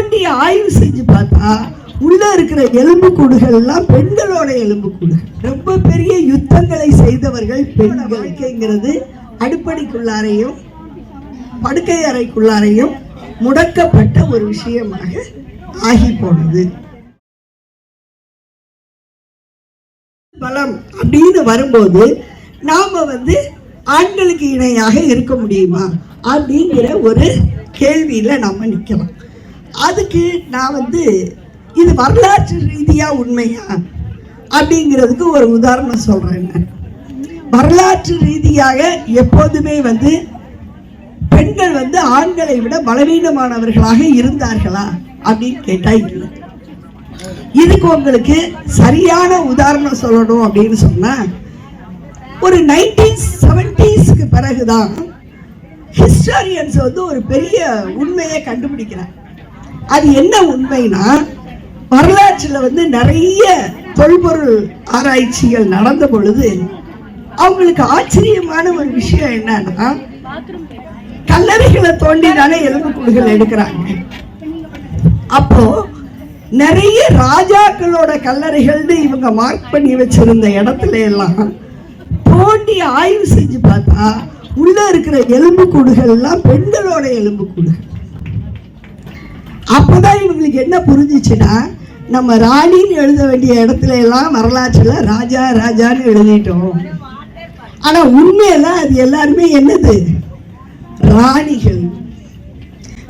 தோண்டி ஆய்வு செஞ்சு பார்த்தா உள்ள இருக்கிற எலும்பு கூடுகள் எல்லாம் பெண்களோட எலும்பு கூடுகள். ரொம்ப பெரிய யுத்தங்களை செய்தவர்கள் பெண்கள் வாழ்க்கைங்கிறது அடுப்படிக்குள்ளாரையும் படுக்கை அறைக்குள்ளாரையும் முடக்கப்பட்ட ஒரு விஷயமாக ஆகி போனது பலம் அப்படின்னு வரும்போது நாம வந்து ஆண்களுக்கு இணையாக இருக்க முடியுமா? அப்படிங்கிற ஒரு கேள்வியில நம்ம நிக்கலாம் அதுக்கு நான் வந்து இது வரலாற்று ரீதியா உண்மையா? அப்படிங்கிறதுக்கு ஒரு உதாரணம் சொல்கிறேன் நான். வரலாற்று ரீதியாக எப்போதுமே வந்து பெண்கள் வந்து ஆண்களை விட பலவீனமானவர்களாக இருந்தார்களா? அப்படின்னு கேட்டால் இல்லை. இதுக்கு உங்களுக்கு சரியான உதாரணம் சொல்லணும் அப்படின்னு சொன்னால் ஒரு நைன்டீன் செவன்டீஸ்க்கு பிறகுதான் ஹிஸ்டாரியன்ஸ் வந்து ஒரு பெரிய உண்மையை கண்டுபிடிக்கிறாங்க. அது என்ன உண்மைனா வரலாற்றில் வந்து நிறைய தொல்பொருள் ஆராய்ச்சிகள் நடந்த பொழுது அவங்களுக்கு ஆச்சரியமான ஒரு விஷயம் என்னன்னா கல்லறைகளை தோண்டி தானே எலும்புக்கூடுகள் எடுக்கிறாங்க. அப்போ நிறைய ராஜாக்களோட கல்லறைகள்னு இவங்க மார்க் பண்ணி வச்சிருந்த இடத்துல எல்லாம் தோண்டி ஆய்வு செஞ்சு பார்த்தா உள்ள இருக்கிற எலும்புக்கூடுகள் எல்லாம் பெண்களோட எலும்புக்கூடுகள் அப்போதான் இவங்களுக்கு என்ன புரிஞ்சிச்சுன்னா நம்ம ராணின்னு எழுத வேண்டிய இடத்துல எல்லாம் வரலாற்றில் ராஜா ராஜான்னு எழுதிட்டோம். ஆனால் உண்மையெல்லாம் அது எல்லாருமே என்னது? ராணிகள்.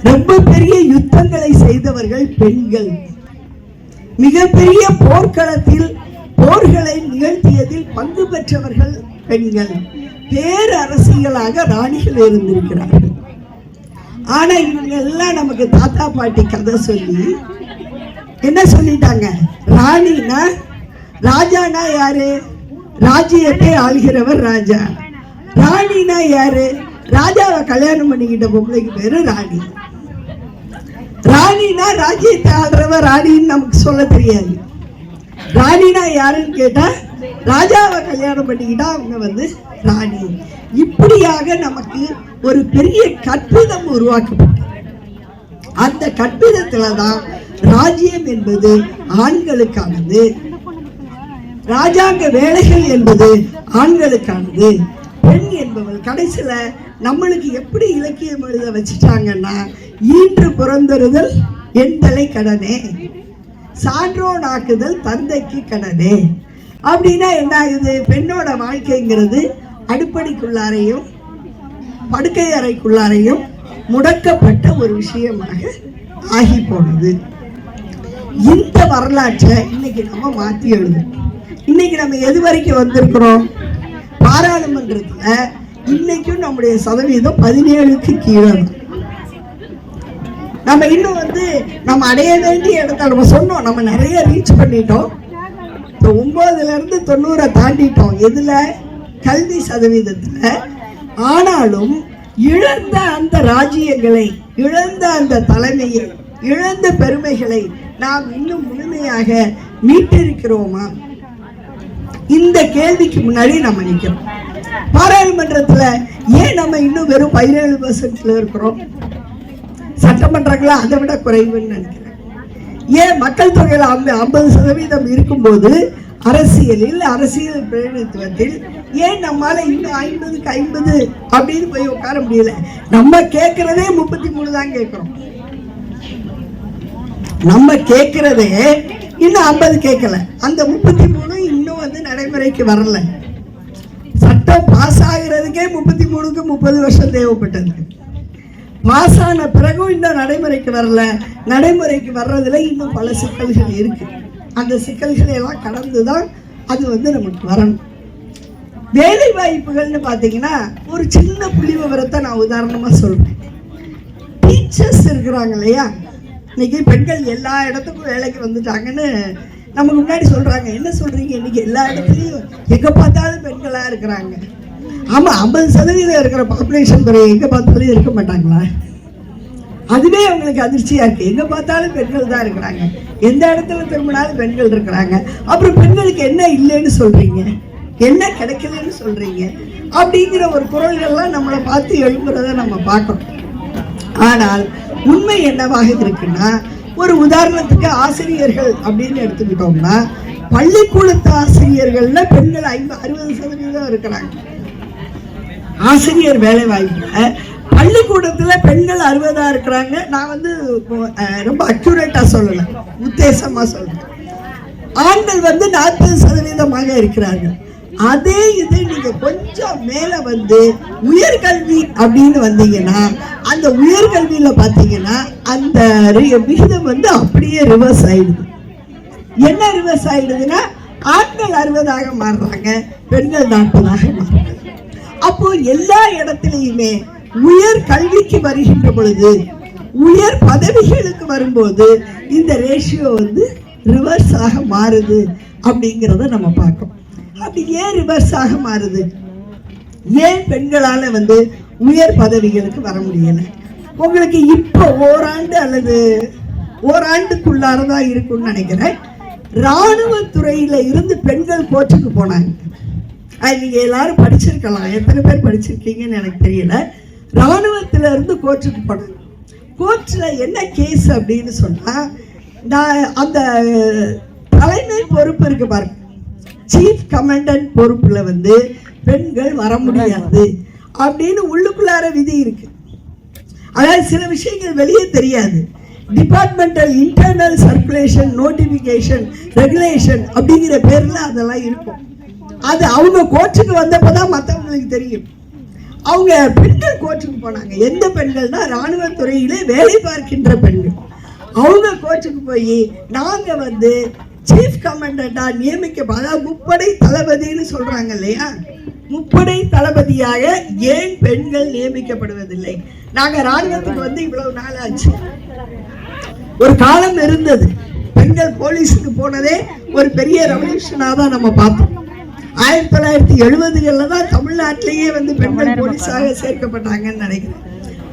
ரொம்ப பெரிய யுத்தங்களை செய்தவர்கள் பெண்கள். மிகப்பெரிய போர்க்களத்தில் போர்களை நிகழ்த்தியதில் பங்கு பெற்றவர்கள் பெண்கள். பேரரசிகளாக ராணிகள் இருந்திருக்கிறார்கள். ஆனா இவங்க எல்லாம் நமக்கு தாத்தா பாட்டி கதை சொல்லி என்ன சொல்லிட்டாங்க? ராணினா ராஜானா யாரு? ராஜ்யத்தை ஆள்கிறவர் ராஜா. ராணினா யாரு? ராஜாவை கல்யாணம் பண்ணிக்கிட்ட பொம்பளைக்கு பேரு ராணி. ராணினா ராஜ்யத்தை ஆள்றவ ராணின்னு நமக்கு சொல்ல தெரியாது. ராணினா யாருன்னு கேட்டா ராஜாவை கல்யாணம் பண்ணிக்கிட்டா அவங்க வந்து ராணி. இப்படியாக நமக்கு ஒரு பெரிய கற்பிதம் உருவாக்கப்பட்டது. அந்த கற்பிதத்துல தான் ராஜ்யம் என்பது ஆண்களுக்கானது. ராஜாங்க வேலைகள் என்பது ஆண்களுக்கானது. பெண் என்பவள் கடைசியில நம்மளுக்கு எப்படி இலக்கியம் எழுத வச்சுட்டாங்கன்னா ஈன்று பிறந்தறுதல் எண்தலை கடனே சான்றோனாக்குதல் தந்தைக்கு கடனே. அப்படின்னா என்ன ஆகுது பெண்ணோட வாழ்க்கைங்கிறது அடுப்படிக்குள்ளாரையும் படுக்கை அறைக்குள்ளாரையும் முடக்கப்பட்ட ஒரு விஷயமாக ஆகி போனது இந்த வரலாற்றை இன்னைக்கு நம்ம மாத்தி எழுதணும் இன்னைக்கு நம்ம எது வரைக்கும் வந்திருக்கிறோம்? பாராளுமன்றத்துல இன்னைக்கும் நம்முடைய சதவீதம் பதினேழுக்கு கீழே தான். நம்ம இன்னும் வந்து நம்ம அடைய வேண்டிய இடத்த நம்ம சொன்னோம். நம்ம நிறைய ரீச் பண்ணிட்டோம். இப்போ ஒன்பதுல இருந்து தொண்ணூறை தாண்டிட்டோம். எதுல? கல்வி சதவீதத்துல. ஆனாலும் இழந்த அந்த ராஜ்யங்களை இழந்த அந்த தலைமையை இழந்த பெருமைகளை நாம் இன்னும் முழுமையாக மீட்டிருக்கிறோமா? இந்த கேள்விக்கு முன்னாடி நம்ம நிற்கிறோம் பாராளுமன்றத்துல ஏன் நம்ம இன்னும் வெறும் பதினேழு பர்சன்ட்ல இருக்கிறோம்? சட்டமன்றங்கள? அதை விட குறைவுன்னு நினைக்கிறேன். ஏன் மக்கள் தொகையில் ஐம்பது ஐம்பது சதவீதம் இருக்கும்போது அரசியலில் அரசியல் பிரதிநிதித்துவத்தில் ஏன் நம்மால் இன்னும் ஐம்பதுக்கு ஐம்பது அப்படின்னு போய் உட்கார முடியல? நம்ம கேட்கறதே முப்பத்தி மூணு தான் கேட்கிறோம். நம்ம கேட்கறதே இன்னும் ஐம்பது கேட்கல. அந்த முப்பத்தி மூணு இன்னும் வந்து நடைமுறைக்கு வரல. சட்டம் பாஸ் ஆகிறதுக்கே முப்பத்தி மூணுக்கு முப்பது வருஷம் தேவைப்பட்டது பாஸ் ஆன பிறகும் இன்னும் நடைமுறைக்கு வரல. நடைமுறைக்கு வர்றதுல இன்னும் பல சிக்கல்கள் இருக்கு. அந்த சிக்கல்களை எல்லாம் கடந்து தான் அது வந்து நமக்கு வரணும். வேலை வாய்ப்புகள்னு பார்த்தீங்கன்னா ஒரு சின்ன புள்ளி விவரத்தை நான் உதாரணமாக சொல்கிறேன் டீச்சர்ஸ் இருக்கிறாங்க இல்லையா? இன்னைக்கு பெண்கள் எல்லா இடத்துக்கும் வேலைக்கு வந்துட்டாங்கன்னு நமக்கு முன்னாடி சொல்கிறாங்க என்ன சொல்கிறீங்க இன்னைக்கு எல்லா இடத்துலையும் எங்கே பார்த்தாலும் பெண்களாக இருக்கிறாங்க. ஆமா ஐம்பது சதவீதம் இருக்கிற பாப்புலேஷன் துறை எங்கே பார்த்தாலும் இருக்க மாட்டாங்களா? அதுவே அவங்களுக்கு அதிர்ச்சியா இருக்கு. எங்கே பார்த்தாலும் பெண்கள் தான் இருக்கிறாங்க. எந்த இடத்துல திரும்பினாலும் பெண்கள் இருக்கிறாங்க. அப்புறம் பெண்களுக்கு என்ன இல்லைன்னு சொல்றீங்க? என்ன கிடைக்கலன்னு சொல்றீங்க? அப்படிங்கிற ஒரு குரல்கள்லாம் நம்மளை பார்த்து எழுப்புறத நம்ம பார்க்கணும். ஆனால் உண்மை என்னவாக இருக்குன்னா ஒரு உதாரணத்துக்கு ஆசிரியர்கள் அப்படின்னு எடுத்துக்கிட்டோம்னா பள்ளிக்கூடத்து ஆசிரியர்களில் பெண்கள் ஐம்பது அறுபது சதவீதம் இருக்கிறாங்க. ஆசிரியர் வேலை வாய்ப்புல பள்ளிக்கூடத்தில் பெண்கள் அறுபதாக இருக்கிறாங்க. நான் வந்து ரொம்ப அக்யூரேட்டாக சொல்லலை. உத்தேசமாக சொல்றேன். ஆண்கள் வந்து நாற்பது சதவீதமாக இருக்கிறார்கள். அதே இது நீங்க கொஞ்சம் மேல வந்து உயர்கல்வி அப்படின்னு வந்தீங்கன்னா அந்த உயர்கல்வியில பாத்தீங்கன்னா அந்த விகிதம் வந்து அப்படியே ரிவர்ஸ் ஆயிடுது. என்ன ரிவர்ஸ் ஆயிடுதுன்னா ஆண்கள் அறுபதாக மாறுறாங்க பெண்கள் நாற்பதாக மாறுறாங்க. அப்போ எல்லா இடத்துலையுமே உயர் கல்விக்கு வருகின்ற பொழுது உயர் பதவிகளுக்கு வரும்போது இந்த ரேஷியோ வந்து ரிவர்ஸ் ஆக மாறுது அப்படிங்கிறத நம்ம பார்க்கணும். அப்படி ஏன் ரிவர்ஸ் ஆக மாறுது? ஏன் பெண்களால் வந்து உயர் பதவிகளுக்கு வர முடியலை? உங்களுக்கு இப்போ ஓராண்டு அல்லது ஓராண்டுக்குள்ளார தான் இருக்கும்னு நினைக்கிறேன். இராணுவத்துறையில இருந்து பெண்கள் கோச்சுக்கு போனாங்க. அது நீங்க எல்லாரும் படிச்சிருக்கலாம். எத்தனை பேர் படிச்சிருக்கீங்கன்னு எனக்கு தெரியல. இராணுவத்துல இருந்து கோச்சுக்கு போனாங்க. கோர்ட்டில் என்ன கேஸ் அப்படின்னு சொன்னால் நான் அந்த தலைமை பொறுப்பு இருக்கு பாருங்க. சீஃப் கமாண்டன்ட் பொறுப்பில் வந்து பெண்கள் வர முடியாது அப்படின்னு உள்ளுக்குள்ளார விதி இருக்கு. அதாவது சில விஷயங்கள் வெளியே தெரியாது. Departmental internal circulation notification regulation அப்படிங்கிற பேரில் அதெல்லாம் இருக்கும். அது அவங்க கோச்சுக்கு வந்தப்பதான் மற்றவங்களுக்கு தெரியும். அவங்க பெண்கள் கோச்சுக்கு போனாங்க. எந்த பெண்கள்னா இராணுவத்துறையிலே வேலை பார்க்கின்ற பெண்கள். அவங்க கோச்சுக்கு போய் நாங்க வந்து சீஃப் கமாண்டண்டா நியமிக்க அதாவது முப்படை தளபதின்னு சொல்றாங்க இல்லையா? முப்படை தளபதியாக ஏன் பெண்கள் நியமிக்கப்படுவதில்லை? நாங்க ராணுவத்துக்கு வந்து இவ்வளவு நாள் ஆச்சு ஒரு காலம் இருந்தது. பெண்கள் போலீஸுக்கு போனதே ஒரு பெரிய ரெவல்யூஷனாக தான் நம்ம பார்த்தோம். ஆயிரத்தி தொள்ளாயிரத்தி எழுபதுகள்ல தான் தமிழ்நாட்டிலேயே வந்து பெண்கள் போலீஸாக சேர்க்கப்பட்டாங்கன்னு நினைக்கிறேன்.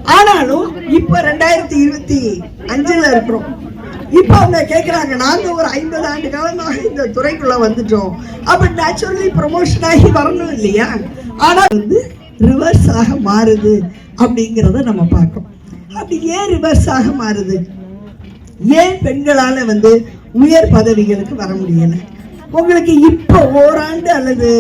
ஆனாலும் இப்ப ரெண்டாயிரத்தி இருபத்தி அஞ்சுல இருக்கிறோம். இப்ப அவங்க கேக்குறாங்க நாங்க ஒரு ஐம்பது ஆண்டு காலமாக இந்த துறைக்குள்ள வந்துட்டோம். அப்ப நேச்சுரலி ப்ரொமோஷன் ஆகி வரணும் இல்லையா? ஆனா வந்து ரிவர்ஸ் ஆக மாறுது அப்படிங்கிறத நம்ம பார்க்கணும். அப்படி ஏன் ரிவர்ஸ் ஆக மாறுது? ஏன் பெண்களால வந்து உயர் பதவிகளுக்கு வர முடியல? உங்களுக்கு இப்போ ஓராண்டு அல்லது